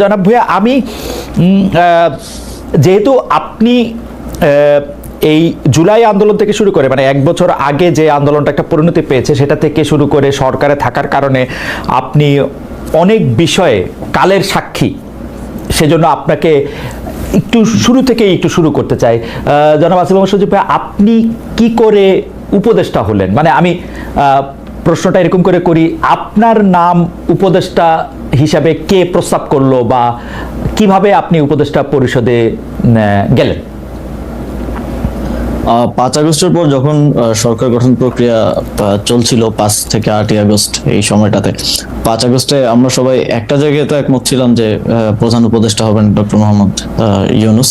জনাব ভূয়া আমি যেহেতু আপনি এই জুলাই আন্দোলন থেকে শুরু করে মানে এক বছর আগে যে আন্দোলনটা একটা পরিণতি পেয়েছে, সেটা থেকে শুরু করে সরকারে থাকার কারণে আপনি অনেক বিষয়ে কালের সাক্ষী। সেজন্য আপনাকে একটু শুরু থেকেই একটু শুরু করতে চাই। জনাব আসিফ সজীব ভাই, আপনি কি করে উপদেষ্টা হলেন? মানে আমি প্রশ্নটা এরকম করে করি, আপনার নাম উপদেষ্টা হিসাবে কে প্রস্তাব করল বা কীভাবে আপনি উপদেষ্টা পরিষদে গেলেন? পাঁচ আগস্টের পর যখন সরকার গঠন প্রক্রিয়া চলছিল পাঁচ থেকে আটই আগস্ট এই সময়টাতে পাঁচ আগস্টে আমরা সবাই একটা জায়গায় তো একমত ছিলাম যে প্রধান উপদেষ্টা হবেন ডক্টর মোহাম্মদ ইউনুস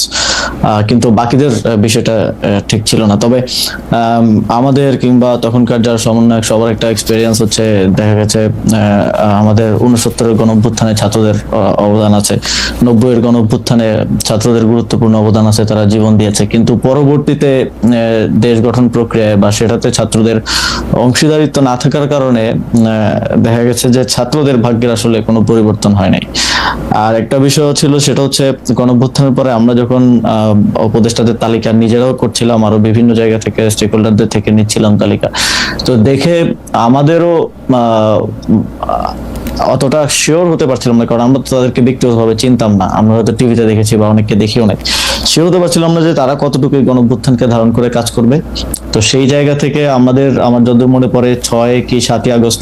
কিন্তু বাকিদের বিষয়টা ঠিক ছিল না। তবে আম, আমাদের কিংবা তখনকার যারা সমন্বয়ক সবার একটা এক্সপিরিয়েন্স হচ্ছে দেখা গেছে আমাদের উনসত্তরের গণ অভ্যুত্থানে ছাত্রদের অবদান আছে। নব্বইয়ের গণ অভ্যুত্থানে ছাত্রদের গুরুত্বপূর্ণ অবদান আছে তারা জীবন দিয়েছে। কিন্তু পরবর্তীতে দেশ গঠন প্রক্রিয়ায় বা সেটাতে ছাত্রদের অংশীদারিত্ব না থাকার কারণে দেখা গেছে যে ছাত্রদের ভাগ্যের আসলে কোনো পরিবর্তন হয় নাই। আর একটা বিষয় ছিল, সেটা হচ্ছে গণভ্যুত্থানের পরে আমরা যখন উপদেষ্টাদের তালিকা নিজেরাও করছিলাম, আরও বিভিন্ন জায়গা থেকে স্টেক থেকে নিচ্ছিলাম তালিকা। তো দেখে আমাদেরও অতটা শিওর হতে পারছিলাম না, কারণ আমরা তো তাদেরকে ব্যক্তিগতভাবে চিনতাম না। আমরা হয়তো টিভিতে দেখেছি বা অনেককে দেখি অনেক। শিওর হতে পারছিলাম না যে তারা কতটুকু গণভ্যুত্থানকে ধারণ করে কাজ করবে। তো সেই জায়গা থেকে আমাদের, আমার যদি মনে পড়ে, ছয় কি সাতই আগস্ট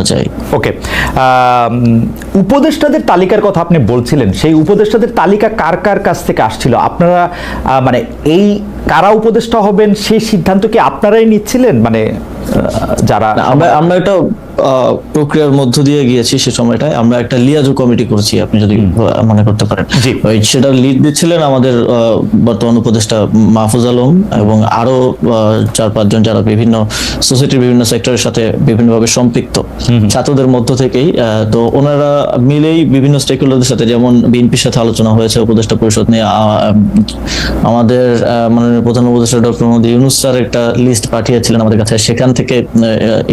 আমরা যায়। ওকে উপদেষ্টাদের তালিকার কথা আপনি বলছিলেন, সেই উপদেষ্টাদের তালিকা কার কার কাছ থেকে আসছিল? আপনারা মানে এই কারা উপদেষ্টা হবেন সেই সিদ্ধান্ত কি আপনারাই নিচ্ছিলেন? মানে যারা আমরা আমরা একটা প্রক্রিয়ার মধ্য দিয়ে গিয়েছি সে সময়টায়। আমরা একটা লিয়াজু কমিটি করছি আপনি যদি মনে করতে পারেন। সেটা লিড দিচ্ছিলেন আমাদের বর্তমান উপদেষ্টা মাহফুজ আলম এবং আরও চার পাঁচজন যারা বিভিন্ন সোসাইটির বিভিন্ন সেক্টরের সাথে বিভিন্নভাবে সম্পৃক্ত ছাত্রদের মধ্য থেকেই তো ওনারা মিলেই বিভিন্ন স্টেক হোল্ডারদের সাথে যেমন বিএনপির সাথে আলোচনা হয়েছে উপদেষ্টা পরিষদ নিয়ে আমাদের আহ, মাননীয় প্রধান উপদেষ্টা ডক্টর মোহাম্মদ ইউনুস স্যার একটা লিস্ট পাঠিয়েছিলেন আমাদের কাছে। সেখান থেকে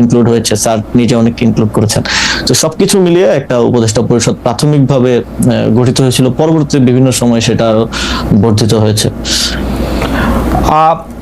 ইনক্লুড হয়েছে। স্যার নিজে অনেক ইনক্লুড করেছেন। তো সবকিছু মিলিয়ে একটা উপদেষ্টা পরিষদ প্রাথমিকভাবে গঠিত হয়েছিল। পরবর্তী বিভিন্ন সময় সেটা বর্ধিত হয়েছে।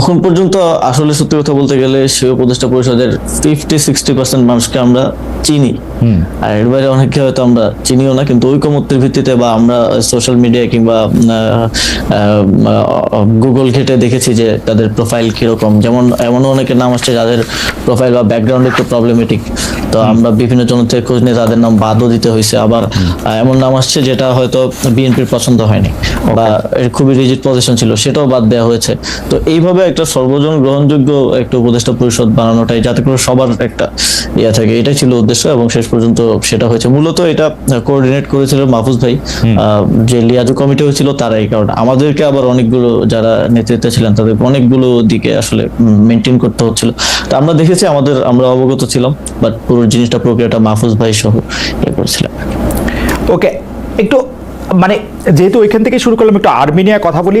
এখন পর্যন্ত আসলে সত্যি কথা বলতে গেলে সে উপদেষ্টা পরিষদের ফিফটি সিক্সটি পার্সেন্ট মানুষকে আমরা চিনি। আর এর বাইরে অনেকে হয়তো আমরা চিনিও না কিন্তু ঐকমত্যের ভিত্তিতে বা আমরা সোশ্যাল মিডিয়া কিংবা গুগল ঘেটে দেখেছি যে তাদের প্রোফাইল কীরকম। যেমন এমনও অনেকের নাম আসছে যাদের প্রোফাইল বা ব্যাকগ্রাউন্ড একটু প্রবলেমেটিক তো আমরা বিভিন্ন জন থেকে খোঁজ নিয়ে তাদের নাম বাদও দিতে হয়েছে। আবার এমন নাম আসছে যেটা হয়তো বিএনপির পছন্দ হয়নি। বা এর খুবই রিজিট পজিশন ছিল সেটাও বাদ দেওয়া হয়েছে। তো এইভাবে একটা সর্বজন গ্রহণযোগ্য একটা উপদেষ্টা পরিষদ বানানোটাই যাতে করে সবার একটা ইয়ে থাকে এটাই ছিল উদ্দেশ্য এবং শেষ পর্যন্ত সেটা হয়েছে। মূলত এটা কোঅর্ডিনেট করেছিল মাহফুজ ভাই। যে লিয়াজু কমিটি হয়েছিল তারাই কারণ। আমাদেরকে আবার অনেকগুলো যারা নেতৃত্বে ছিলেন তাদের অনেকগুলো দিকে আসলে মেনটেন করতে হচ্ছিল। তো আমরা দেখেছি আমাদের আমরা অবগত ছিলাম বাট পুরো জিনিসটা প্রক্রিয়াটা মাহফুজ ভাই সহ ইয়ে করেছিলেন। ওকে একটু মানে যেহেতু ওইখান থেকে শুরু করলাম একটু আর্মি নিয়ে কথা বলি।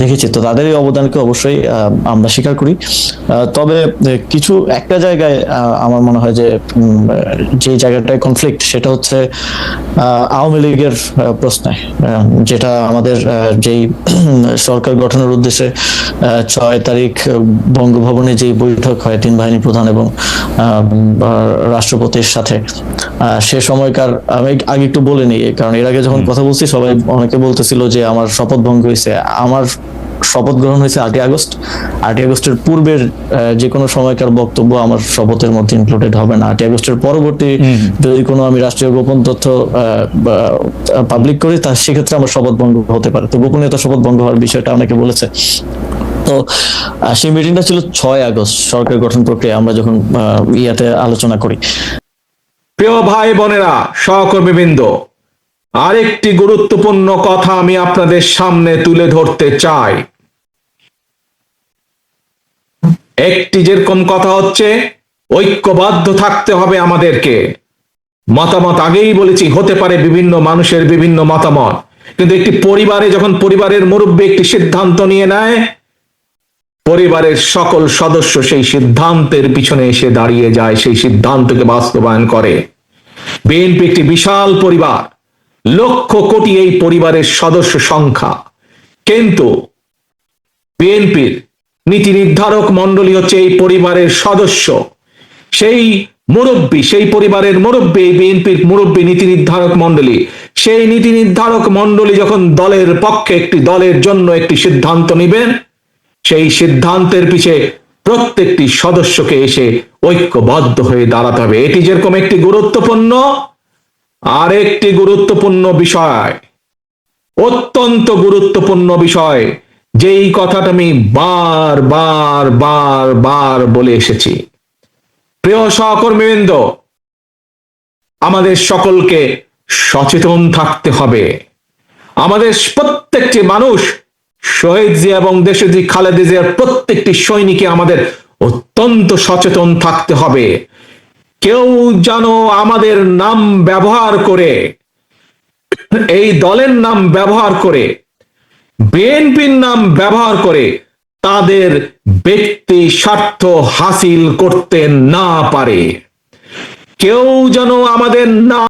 দেখেছি। তো তাদের এই অবদানকে অবশ্যই আমরা স্বীকার করি। তবে কিছু একটা জায়গায় আমার মনে হয় যে যে জায়গাটায় কনফ্লিক্ট সেটা হচ্ছে আওয়ামী লীগের প্রশ্নে। যেটা আমাদের যেই সরকার গঠনের উদ্দেশ্যে ছয় তারিখ বঙ্গভবনে যে বৈঠক হয় তিন বাহিনী প্রধান এবং রাষ্ট্রপতির সাথে সে সময়কার আমি আগে একটু বলে নিই কারণ এর আগে যখন কথা বলছি সবাই অনেকে বলতেছিল যে আমার শপথ ভঙ্গ হয়েছে। আমার শপথ গ্রহণ হয়েছে আটই আগস্ট। আটই আগস্টের পূর্বের যে কোনো সময়কার বক্তব্য আমার শপথের মধ্যে ইনক্লুডেড হবে না। আটই আগস্টের পরবর্তী যদি কোনো আমি রাষ্ট্রীয় গোপন তথ্য পাবলিক করি তা সেক্ষেত্রে আমার শপথ ভঙ্গ হতে পারে। তো গোপনীয়তা শপথ ভঙ্গ হওয়ার বিষয়টা অনেকে বলেছে। তো সেই মিটিংটা ছিল ছয় আগস্ট সরকার গঠন প্রক্রিয়া আমরা যখন আহ, ইয়াতে আলোচনা করি প্রিয় ভাই বোনেরা, সহকর্মীবৃন্দ, আরেকটি গুরুত্বপূর্ণ কথা আমি আপনাদের সামনে তুলে ধরতে চাই। একটি যেরকম কথা হচ্ছে, ঐক্যবদ্ধ থাকতে হবে আমাদেরকে। মতামত আগেই বলেছি, হতে পারে বিভিন্ন মানুষের বিভিন্ন মতামত। কিন্তু একটি পরিবারে যখন পরিবারের মুরব্বী একটি সিদ্ধান্ত নিয়ে নেয় পরিবারের সকল সদস্য সেই সিদ্ধান্তের পিছনে এসে দাঁড়িয়ে যায়, সেই সিদ্ধান্তকে বাস্তবায়ন করে। বিএনপি একটি বিশাল পরিবার, লক্ষ কোটি এই পরিবারের সদস্য সংখ্যা। কিন্তু বিএনপির নীতি নির্ধারক মন্ডলী হচ্ছে এই পরিবারের সদস্য। সেই মুরব্বী, সেই পরিবারের মুরব্বী, এই বিএনপির মুরব্বী নীতি নির্ধারক মন্ডলী সেই নীতি নির্ধারক মন্ডলী যখন দলের পক্ষে একটি দলের জন্য একটি সিদ্ধান্ত নেবেন সেই সিদ্ধান্তের পিছে প্রত্যেকটি সদস্যকে এসে ঐক্যবদ্ধ হয়ে দাঁড়াতে হবে। এটি যেরকম একটি গুরুত্বপূর্ণ আর একটি গুরুত্বপূর্ণ বিষয়, অত্যন্ত গুরুত্বপূর্ণ বিষয়, যেই কথাটা আমি বার বার বার বার বলে এসেছি। প্রিয় সহকর্মীবৃন্দ, আমাদের সকলকে সচেতন থাকতে হবে। আমাদের প্রত্যেকটি মানুষ শহীদ জিয়া এবং দেশজি খালেদা জিয়ার প্রত্যেকটি সৈনিকে আমাদের অত্যন্ত সচেতন থাকতে হবে। কেউ যেন আমাদের নাম ব্যবহার করে, এই দলের নাম ব্যবহার করে, বিএনপির নাম ব্যবহার করে তাদের ব্যক্তি স্বার্থ হাসিল করতে না পারে। কেউ যেন আমাদের নাম